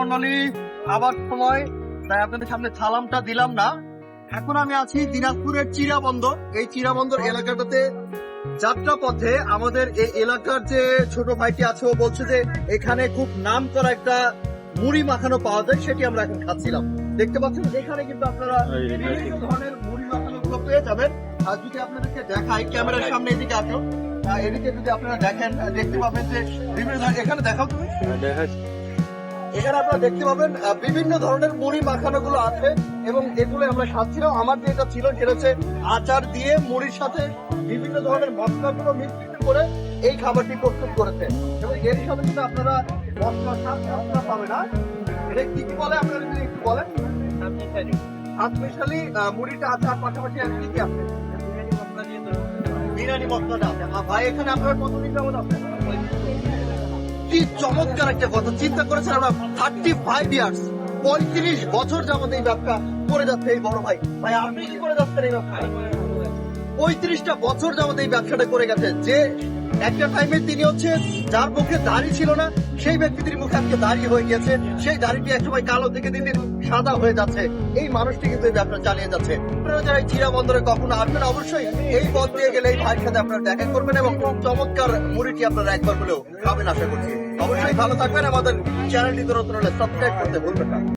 মন্ডলী আবার সময় তাই আপনাদের সামনে সালামটা দিলাম না এখন আমি আছি দিনাজপুরের এই চিরাবন্দর এলাকাটাতে যাত্রা পথে আমাদের এই এলাকার যে ছোট ভাইটি আছে ও বলছে যে এখানে খুব নাম করা একটা মুড়ি মাখানো পাওয়া যায় সেটি আমরা এখন খাচ্ছিলাম দেখতে পাচ্ছেন এখানে কিন্তু আপনারা বিভিন্ন ধরনের মুড়ি মাখানো গুলো পেয়ে যাবেন আর যদি আপনাদেরকে দেখাই ক্যামেরার সামনে এদিকে আসো এদিকে যদি আপনারা দেখেন দেখতে পাবেন যে বিভিন্ন এখানে দেখাও তুমি এখানে আপনারা দেখতে পাবেন বিভিন্ন ধরনের মুড়ি মাখানো গুলো আছে এবং এগুলো আমরা খাচ্ছিলাম আমার যেটা ছিল সেটা হচ্ছে আচার দিয়ে মুড়ির সাথে বিভিন্ন ধরনের মশলাগুলো মিশ্রিত করে এই খাবারটি প্রস্তুত করেছে। এবং এর সাথে কিন্তু আপনারা মশলা মশলা পাবে না এটা কি কি বলে? আপনারা যদি একটু বলেন। মিশালি মুড়িটা আছে আর পাশাপাশি আর কি কি আছে? বিরিয়ানি মশলাটা আছে। আর ভাই এখানে আপনার কতদিন যাবত আছে? চমৎকার একটা কথা। চিন্তা করেছেন আমরা থার্টি ফাইভ ইয়ার্স পঁয়ত্রিশ বছর যাবত এই ব্যবসা করে যাচ্ছে এই বড় ভাই। ভাই, আপনি কি করে যাচ্ছেন এই ব্যবসা পঁয়ত্রিশটা বছর যাবত এই ব্যবসাটা করে গেছে। যে একটা টাইমে তিনি হচ্ছে যার মুখে দাড়ি ছিল না, সেই ব্যক্তিটির মুখে আজকে দাড়ি হয়ে গেছে সেই দাড়িটি একসময় কালো থেকে দিন দিন সাদা হয়ে যাচ্ছে। এই মানুষটি কিন্তু এই ব্যবসা চালিয়ে যাচ্ছে। আপনারা চিরা বন্দরে কখনো আসবেন, অবশ্যই এই পথ দিয়ে গেলে এই ভাইয়ের সাথে আপনারা দেখা করবেন এবং চমৎকার মুড়িটি আপনারা একবার হলেও খাবেন আশা করছি। অবশ্যই ভালো থাকবেন। আমাদের চ্যানেলটি হলে সাবস্ক্রাইব করতে ভুলবেন না।